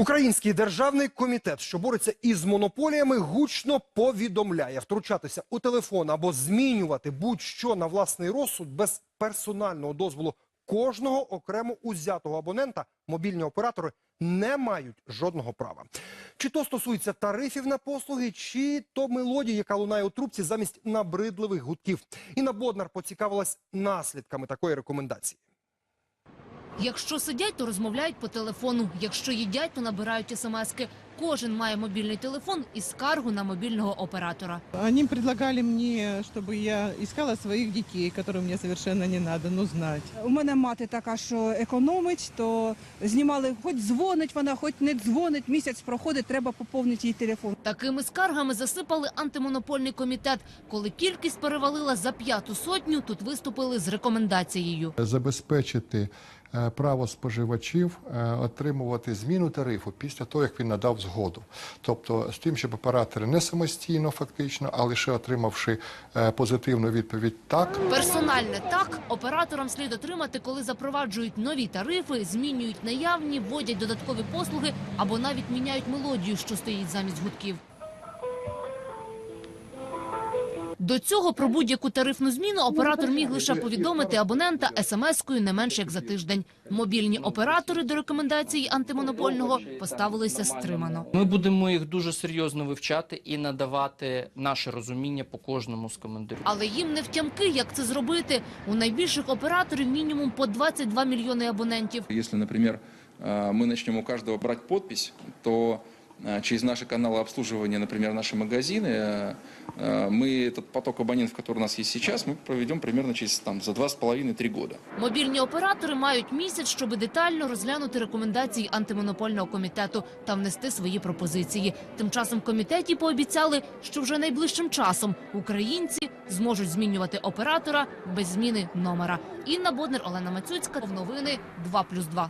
Український державний комітет, що бореться із монополіями, гучно повідомляє втручатися у телефон або змінювати будь-що на власний розсуд без персонального дозволу кожного окремо узятого абонента. Мобільні оператори не мають жодного права. Чи то стосується тарифів на послуги, чи то мелодії, яка лунає у трубці замість набридливих гудків. Інна Боднар поцікавилась наслідками такої рекомендації. Якщо сидять, то розмовляють по телефону. Якщо їдять, то набирають смски. Кожен має мобільний телефон і скаргу на мобільного оператора. Они предлагали мне, чтобы я искала своих детей, которым мне совершенно не надо, но знать. У мене мати така, що економить, то знімали, хоч дзвонить вона, хоч не дзвонить, місяць проходить, треба поповнити їй телефон. Такими скаргами засипали антимонопольний комітет. Коли кількість перевалила за п'яту сотню, тут виступили з рекомендацією. забезпечити е, право споживачів е, отримувати зміну тарифу після того, як він надав згоду. Тобто з тим, щоб оператори не самостійно фактично, а лише отримавши е, позитивну відповідь так, Персональне так. Операторам слід отримати, коли запроваджують нові тарифи, змінюють наявні, вводять додаткові послуги або навіть міняють мелодію, що стоїть замість гудків. До цього про будь-яку тарифну зміну оператор міг лише повідомити абонента смс-кою не менше як за тиждень. Мобільні оператори до рекомендацій антимонопольного поставилися стримано. Ми будемо їх дуже серйозно вивчати і надавати наше розуміння по кожному з коментарів. Але їм не втямки, як це зробити. У найбільших операторів мінімум по 22 мільйони абонентів. Если, например, э, мы начнем у каждого брать подпись, то э, через наши каналы обслуживания, например, наши магазины, э, э, мы этот поток абонентов, который у нас есть сейчас, мы проведем примерно через там, за 2,5-3 года. Мобільні оператори мають місяць, щоб детально розглянути рекомендації антимонопольного комітету та внести свої пропозиції. Тим часом в комітеті пообіцяли, що вже найближчим часом українці зможуть змінювати оператора без зміни номера. Інна Боднер, Олена Мацюцька. Новини 2+,2.